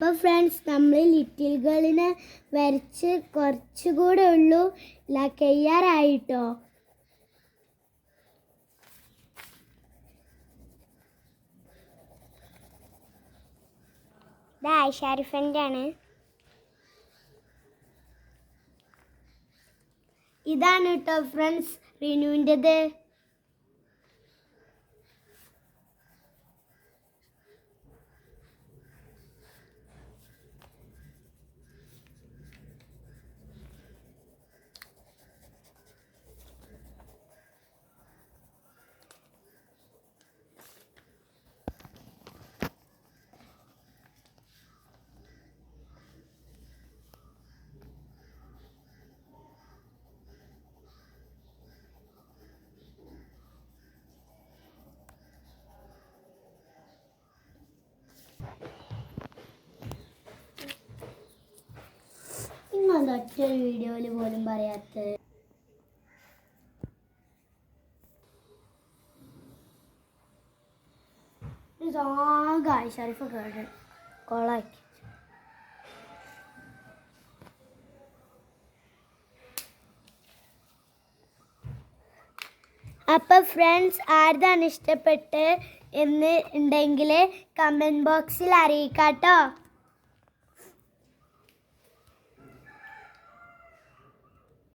അപ്പോൾ ഫ്രണ്ട്സ് നമ്മൾ ലിറ്റിൽ ഗേളിനെ വരച്ച് കുറച്ചുകൂടെ ഉള്ളൂ. ഇത് ആയിഷാരിഫന്റെ ആണ്. ഇതാണ് കേട്ടോ ഫ്രണ്ട്സ് റിനുവിന്റെത്. നിങ്ങൾ ഒറ്റ വീഡിയോയിൽ പോലും പറയാത്ത ഇതാകെ ഷരീഫ് കേട്ട് കൊളാക്കി. അപ്പോൾ ഫ്രണ്ട്സ് ആരുതാണ് ഇഷ്ടപ്പെട്ട് എന്ന് ഉണ്ടെങ്കിൽ കമന്റ് ബോക്സിൽ അറിയിക്കാട്ടോ.